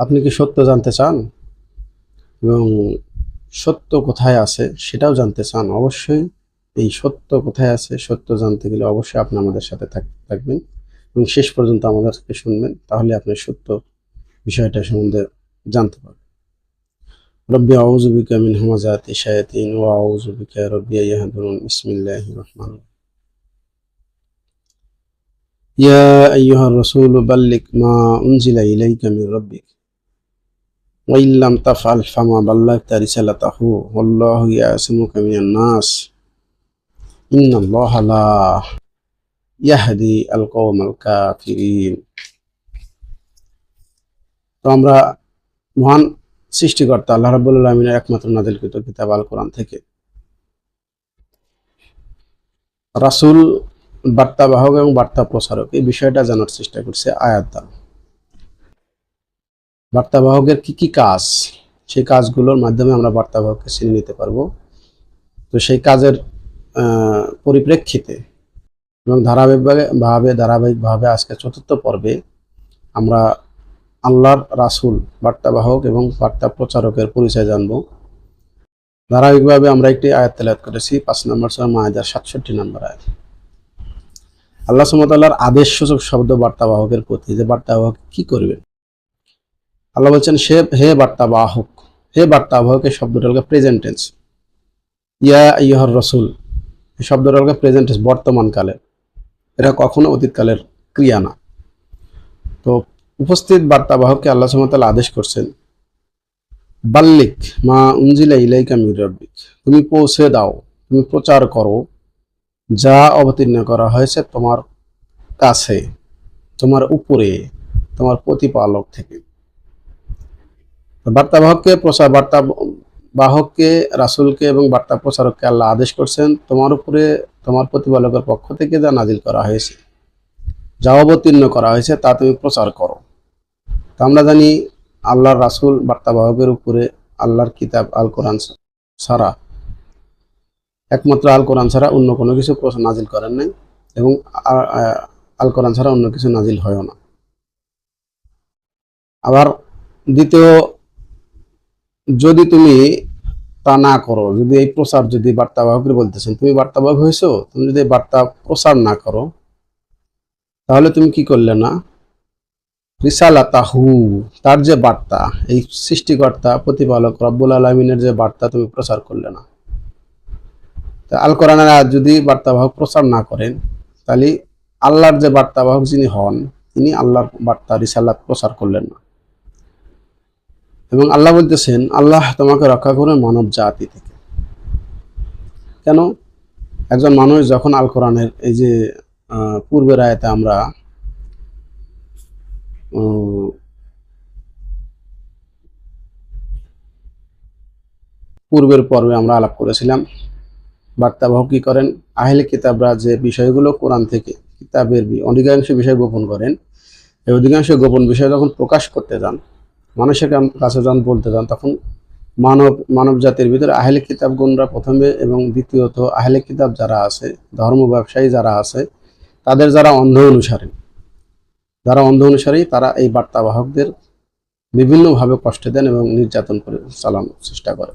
আপনি কি সত্য জানতে চান? এবং সত্য কোথায় আছে সেটাও জানতে চান অবশ্যই। এই সত্য কোথায় আছে, সত্য জানতে গেলে অবশ্যই আপনি আমাদের সাথে থাকবেন। এবং শেষ পর্যন্ত আমাদেরকে শুনবেন, তাহলে আপনি সত্য বিষয়টা সম্বন্ধে জানতে পারবেন। রব্বি আউজুবিকা মিন হামাযাতি শায়াতিন ওয়া আউযু বিকা রব্বি ইয়াহদুরুন। বিসমিল্লাহির রহমানির ইয়া আইয়ুহার রাসূল বাল্লিগ মা উনজিলা ইলাইকা মির রাব্বিক। ওয়াইল্লাম তাফাল ফামা বাল্লাহ তারিসালা তাহু আল্লাহ ইয়াসমু নাস। ইন্নাল্লাহ লা ইয়াহদি আল কওমাল কাফিরিন। তো আমরা মহান সৃষ্টিকর্তা, আল্লাহ রাব্বুল আলামিনের একমাত্র নাজিলকৃত কিতাব আল কোরআন থেকে। রাসূল বার্তা বাহক এবং বার্তা প্রচারক এই বিষয়টা জানার চেষ্টা করছে আয়াত দ্বারা। বার্তাবাহকের কি কি কাজ? সেই কাজগুলোর মাধ্যমে আমরা বার্তাবাহককে চিনে নিতে পারব। তো সেই কাজের পরিপ্রেক্ষিতে এবং ধারাবাহিকভাবে, ভাবে, ধারাবাহিকভাবে আজকে চতুর্থ পর্বে আমরা আল্লাহর রাসূল, বার্তাবাহক এবং বার্তা প্রচারকের পরিচয় জানব। ধারাবাহিকভাবে আমরা একটি আয়াত তেলাত করেছি, পাঁচ নম্বর ছয় মায়াদার সাতষট্টি নম্বর আয়াত। আল্লাহ সুমতাল্লাহর আদেশ সূচক শব্দ বার্তাবাহকের প্রতি যে বার্তাবাহক কি করবে? আল্লাহ বলছেন, সে, হে বার্তাবাহক হে বার্তাবাহক, এই শব্দটা হলো প্রেজেন্ট টেন্স ইয়া ইহর রসুল, এই শব্দটা হলো প্রেজেন্ট টেন্স এটা কখনো অতীতকালের ক্রিয়া না। তো উপস্থিত বার্তাবাহককে আল্লাহ সুমতাল আদেশ করছেন, বাল্লিক মা উঞ্জিলা ইলাইকা মির তুমি পৌঁছে দাও, তুমি প্রচার করো, যা অবতীর্ণ করা হয়েছে তোমার কাছে, তোমার উপরে, তোমার প্রতিপালক থেকে। বার্তাবাহককে, প্রচার বার্তা বাহককে, রাসূলকে এবং বার্তা প্রচারককে আল্লাহ আদেশ করছেন, তোমার উপরে তোমার প্রতিপালকের পক্ষ থেকে যা নাজিল করা হয়েছে, যা অবতীর্ণ করা হয়েছে, তা তুমি প্রচার করো। তা আমরা জানি আল্লাহর রাসূল বার্তাবাহকের উপরে আল্লাহর কিতাব আল কোরআন ছাড়া, একমাত্র আল কোরআন ছাড়া অন্য কোনো কিছু নাজিল করেন নাই এবং আল কোরআন ছাড়া অন্য কিছু নাজিল হয়ও না। আবার দ্বিতীয় যদি তুমি তা না করো, যদি এই প্রচার যদি বার্তাবাহকের বলতেছেন, তুমি বার্তাবাহক হয়েছো? তুমি যদি বার্তা প্রচার না করো, তাহলে তুমি কি করলে না? রিসালাতাহু, তার যে বার্তা, এই সৃষ্টিকর্তা, প্রতিপালক রব্বুল আলমিনের যে বার্তা, তুমি প্রচার করলে না। তা আল কোরআনের যদি বার্তাবাহক প্রচার না করেন, তাহলে আল্লাহর যে বার্তাবাহক যিনি হন, তিনি আল্লাহর বার্তা, রিসালাত প্রচার করলেন না। এবং আল্লাহ বলতেছেন, আল্লাহ তোমাকে রক্ষা করে মানব জাতি থেকে। কেন? একজন মানুষ যখন আল কোরআনের এই যে পূর্বের আয়াতে আমরা পূর্বের পর্বে আমরা আলাপ করেছিলাম বার্তাবাহক কি করেন? আহলে কিতাবরা যে বিষয়গুলো কোরআন থেকে কিতাবের অধিকাংশ বিষয় গোপন করেন। এই অধিকাংশ গোপন বিষয় যখন প্রকাশ করতে যান মানুষের কাছে যখন বলতে যান, তখন মানব মানব জাতির ভিতরে আহলে কিতাব গুণরা প্রথমে এবং দ্বিতীয়ত আহলে কিতাব যারা আছে, ধর্ম ব্যবসায়ী যারা আছে, তাদের যারা অন্ধ অনুসারী, যারা অন্ধ অনুসারী, তারা এই বার্তাবাহকদের বিভিন্নভাবে কষ্ট দেন এবং নির্যাতন করে চালানোর চেষ্টা করে।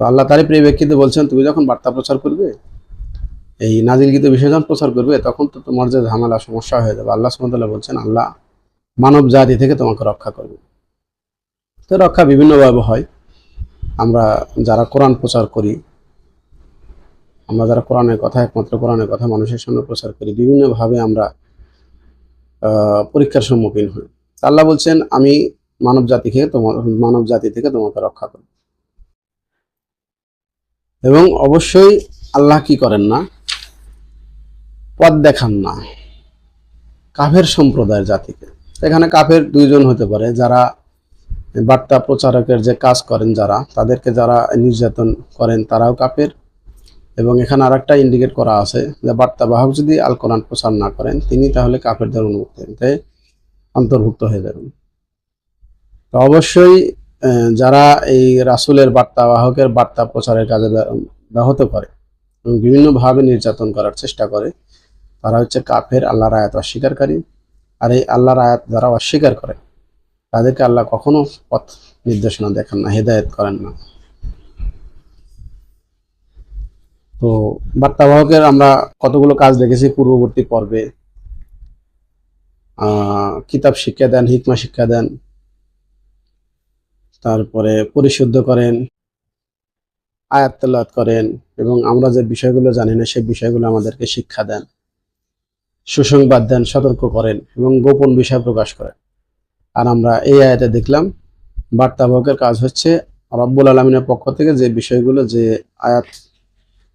তো আল্লাহ তারই পরিপ্রেক্ষিতে বলছেন, তুমি যখন বার্তা প্রচার করবে, এই নাজিলগীত বিষয় যখন প্রচার করবে, তখন তো তোমার যে ঝামেলা, সমস্যা হয়ে যাবে। আল্লাহ সুমতাল্লাহ বলছেন, আল্লাহ মানব জাতি থেকে তোমাকে রক্ষা করবে। তো রক্ষা বিভিন্নভাবে হয়। আমরা যারা কোরআন প্রচার করি, আমরা যারা কোরআনের কথা, একমাত্র কোরআনের কথা মানুষের সামনে প্রচার করি, বিভিন্নভাবে আমরা পরীক্ষার সম্মুখীন হই। আল্লাহ বলছেন, আমি মানব জাতিকে তোমার মানব জাতি থেকে তোমাকে রক্ষা করব। এবং অবশ্যই আল্লাহ কি করেন না? পথ দেখান না। কাফের সম্প্রদায়ের জাতিকে। এখানে কাফের দুইজন হতে পারে, যারা বার্তা প্রচারকের যে কাজ করেন যারা, তাদেরকে যারা নির্যাতন করেন তারাও কাফের। এবং এখানে আরেকটা ইন্ডিকেট করা আছে যে বার্তাবাহক যদি আল কোরআন প্রচার না করেন, তিনি তাহলে কাফেরদের অনুমুক্তি অন্তর্ভুক্ত হয়ে যাবেন। তো অবশ্যই যারা এই রাসূলের বার্তাবাহকের বার্তা প্রচারের কাজে ব্যাহত করে এবং বিভিন্নভাবে নির্যাতন করার চেষ্টা করে, তারা হচ্ছে কাফের, আল্লাহর আয়াত অস্বীকারী। আর এই আল্লাহর আয়াত যারা অস্বীকার করে তাদেরকে আল্লাহ কখনো পথ নির্দেশনা দেখান না, হেদায়েত করেন না। তো বার্তাবাহকের আমরা কতগুলো কাজ দেখেছি পূর্ববর্তী পর্বে। কিতাব শিক্ষা দেন, হিকমা শিক্ষা দেন, তারপরে পরিশুদ্ধ করেন, আয়াত করেন এবং আমরা যে বিষয়গুলো জানি না, সেই বিষয়গুলো আমাদেরকে শিক্ষা দেন, সুসংবাদ দেন, সতর্ক করেন এবং গোপন বিষয় প্রকাশ করেন। আর আমরা এই আয়াতে দেখলাম বার্তাবাহকের কাজ হচ্ছে রব্বুল আলমিনের পক্ষ থেকে যে বিষয়গুলো, যে আয়াত,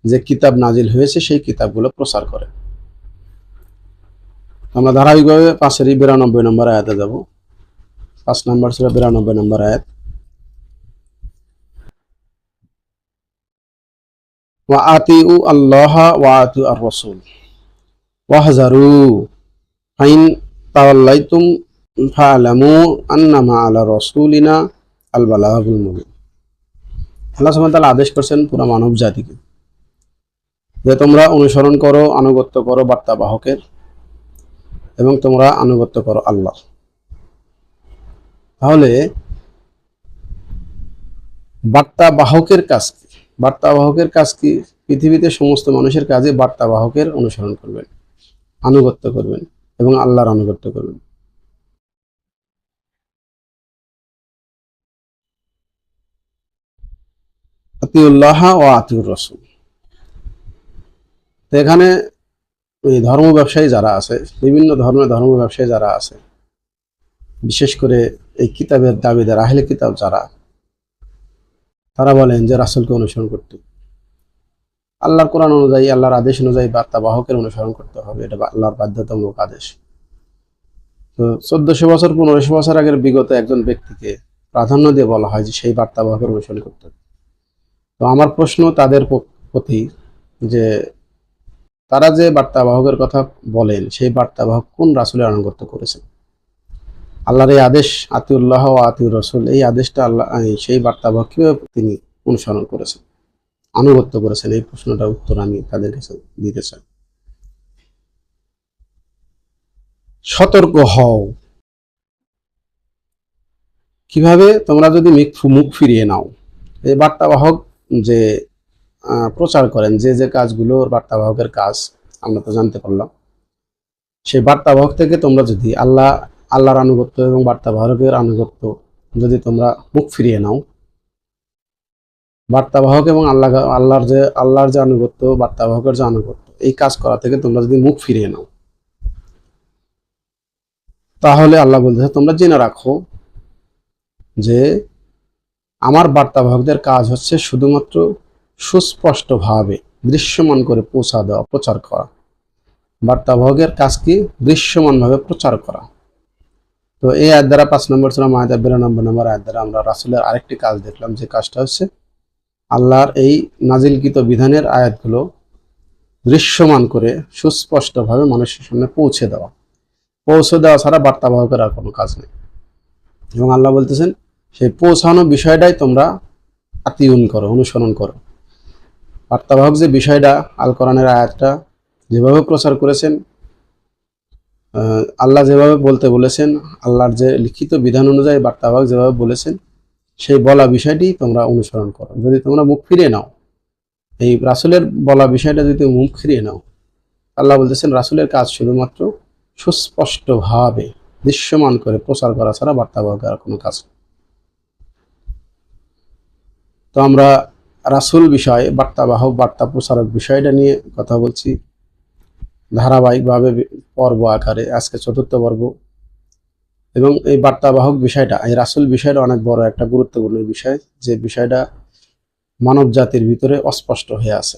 যে কিতাব নাজিল হয়েছে, সেই কিতাবগুলো প্রচার করে। আমরা ধারাবাহিকভাবে পাশেরই বিরানব্বই নম্বর আয়াতে যাব। পাঁচ নম্বর ছিল বিরানব্বই নম্বর আয়াত। ওয়া আতিউ আল্লাহ ওয়া আতিউ আর ফালামু আন্নামা আলা রসুলিনা আল বালাগুল মুবিন আল্লাহ আদেশ করছেন পুরো মানব জাতিকে যে তোমরা অনুসরণ করো, আনুগত্য করো বার্তাবাহকের এবং তোমরা আনুগত্য করো আল্লাহ। তাহলে বার্তাবাহকের কাজ কি? বার্তাবাহকের কাজ কি? পৃথিবীতে সমস্ত মানুষের কাজে বার্তাবাহকের অনুসরণ করবেন, আনুগত্য করবেন এবং আল্লাহর আনুগত্য করবেন। আতিউল্লাহ ও আতিউর রসুল। তো এখানে ওই ধর্ম ব্যবসায়ী যারা আছে, বিভিন্ন ধর্মের ধর্ম ব্যবসায়ী যারা আছে, বিশেষ করে এই কিতাবের দাবিদার, আহলে কিতাব যারা, তারা বলেন যে রাসুলকে অনুসরণ করতে। আল্লাহর কোরআন অনুযায়ী, আল্লাহর আদেশ অনুযায়ী বার্তা বাহকের অনুসরণ করতে হবে, এটা আল্লাহর বাধ্যতামূলক আদেশ। তো চোদ্দশো বছর, পনেরোশো বছর আগের বিগত একজন ব্যক্তিকে প্রাধান্য দিয়ে বলা হয় যে সেই বার্তা বাহকের অনুসরণ করতে হবে। তো আমার প্রশ্ন তাদের প্রতি যে তারা যে বার্তাবাহকের কথা বলেন, সেই বার্তাবাহক কোন রাসুলের আনুগত্য করেছেন আল্লাহর এই আদেশ, আতিউল্লাহ ও আতিউর রসুল, এই আদেশটা আল্লাহ সেই বার্তাবাহক কীভাবে তিনি অনুসরণ করেছেন? আনুগত্য করেছেন? এই প্রশ্নটার উত্তর আমি তাদের কাছে দিতে চাই। সতর্ক হও। কীভাবে তোমরা যদি মুখ ফিরিয়ে নাও? এই বার্তাবাহক যে প্রচার করেন, যে যে কাজগুলো বার্তাবাহকের কাজ, আমরা তো জানতে পারলাম। সেই বার্তাবাহক থেকে তোমরা যদি আল্লাহ, আল্লাহর আনুগত্য এবং বার্তাবাহকের আনুগত্য যদি তোমরা মুখ ফিরিয়ে নাও, বার্তাবাহক এবং আল্লাহ, আল্লাহর যে আল্লাহর যে আনুগত্য, বার্তাবাহকের যে আনুগত্য, এই কাজ করা থেকে তোমরা যদি মুখ ফিরিয়ে নাও, তাহলে আল্লাহ বলতেছে, তোমরা জেনে রাখো যে আমার বার্তাবাহকদের কাজ হচ্ছে শুধুমাত্র সুস্পষ্টভাবে দৃশ্যমান করে পৌঁছা দেওয়া, প্রচার করা। বার্তাবাহকের কাজ কি? দৃশ্যমানভাবে প্রচার করা। তো এই আয় দ্বারা পাঁচ নম্বর ছিল মায়াদা বিরানব্বই নম্বর আয় দ্বারা আমরা রাসুলের আরেকটি কাজ দেখলাম, যে কাজটা হচ্ছে আল্লাহর এই নাজিলকৃত বিধানের আয়াতগুলো দৃশ্যমান করে সুস্পষ্টভাবে মানুষের সামনে পৌঁছে দেওয়া। পৌঁছে দেওয়া ছাড়া বার্তাবাহকের আর কোনো কাজ নেই। এবং আল্লাহ বলতেছেন সেই পৌঁছানো বিষয়টাই তোমরা আতিউন করো, অনুসরণ করো। বার্তাবাহক যে বিষয়টা, আল কোরআনের আয়াতটা যেভাবে প্রচার করেছেন আল্লাহ যেভাবে বলতে বলেছেন, আল্লাহর যে লিখিত বিধান অনুযায়ী বার্তাবাহক যেভাবে বলেছেন, সেই বলা বিষয়টি তোমরা অনুসরণ করো। যদি তোমরা মুখ ফিরিয়ে নাও, এই রাসুলের বলা বিষয়টা যদি মুখ ফিরিয়ে নাও, আল্লাহ বলতেছেন, রাসুলের কাজ শুধুমাত্র সুস্পষ্টভাবে দৃশ্যমান করে প্রচার করা ছাড়া বার্তাবাহকের কোনো কাজ নেই। তো আমরা রাসুল বিষয় বার্তাবাহক, বার্তা প্রচারক বিষয়টা নিয়ে কথা বলছি। ধারাবাহিকভাবে পর্ব আকারে, আজকে চতুর্থ পর্ব। এবং এই বার্তাবাহক বিষয়টা, এই রাসুল বিষয়টা অনেক বড় একটা গুরুত্বপূর্ণ বিষয়, যে বিষয়টা মানব জাতির ভিতরে অস্পষ্ট হয়ে আছে।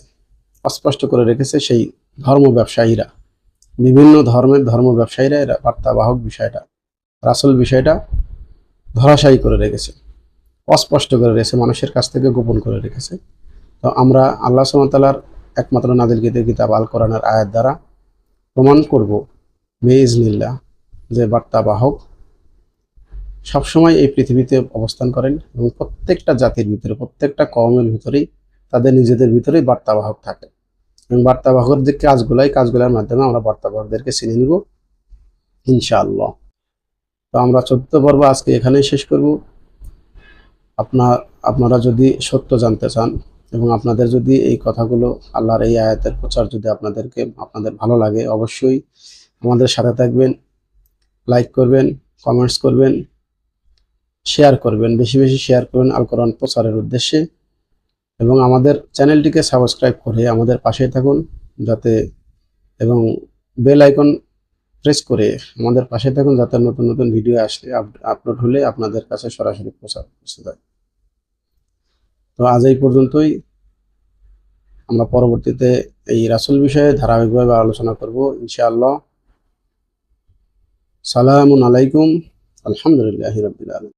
অস্পষ্ট করে রেখেছে সেই ধর্ম ব্যবসায়ীরা। বিভিন্ন ধর্মের ধর্ম ব্যবসায়ীরা এরা বার্তাবাহক বিষয়টা, রাসুল বিষয়টা ধরাশায়ী করে রেখেছে। অস্পষ্ট করে রেখেছে, মানুষের কাছ থেকে গোপন করে রেখেছে। তো আমরা আল্লাহ সুমতালার একমাত্র নাদিলকৃত কিতাব আল কোরআনের আয়াত দ্বারা প্রমাণ করব বেইজনিল্লাহ যে বার্তাবাহক সবসময় এই পৃথিবীতে অবস্থান করেন এবং প্রত্যেকটা জাতির ভিতরে, প্রত্যেকটা কওমের ভিতরেই তাদের নিজেদের ভিতরেই বার্তাবাহক থাকে। এবং বার্তাবাহকের যে কাজগুলো এই কাজগুলোর মাধ্যমে আমরা বার্তাবাহকদেরকে চিনে নিব, ইনশাআল্লাহ। তো আমরা চতুর্থ পর্ব আজকে এখানেই শেষ করব। আপনার, আপনারা যদি সত্য জানতে চান এবং আপনাদের যদি এই কথাগুলো আল্লাহর এই আয়াতের প্রচার যদি আপনাদেরকে, আপনাদের ভালো লাগে, অবশ্যই আমাদের সাথে থাকবেন, লাইক করবেন, কমেন্টস করবেন, শেয়ার করবেন, বেশি বেশি শেয়ার করবেন আল কোরআন প্রচারের উদ্দেশ্যে। এবং আমাদের চ্যানেলটিকে সাবস্ক্রাইব করে আমাদের পাশেই থাকুন, যাতে এবং বেল আইকন প্রেস করে আমাদের পাশে থাকুন, যাতে নতুন নতুন ভিডিও আসলে আপলোড হলে আপনাদের কাছে সরাসরি প্রচার পৌঁছে যায়। তো আজ এই পর্যন্তই। আমরা পরবর্তীতে এই রাসুল বিষয়ে ধারাবাহিকভাবে আলোচনা করব, ইনশাআল্লাহ। সালামুন আলাইকুম, আলহামদুলিল্লাহ রবিল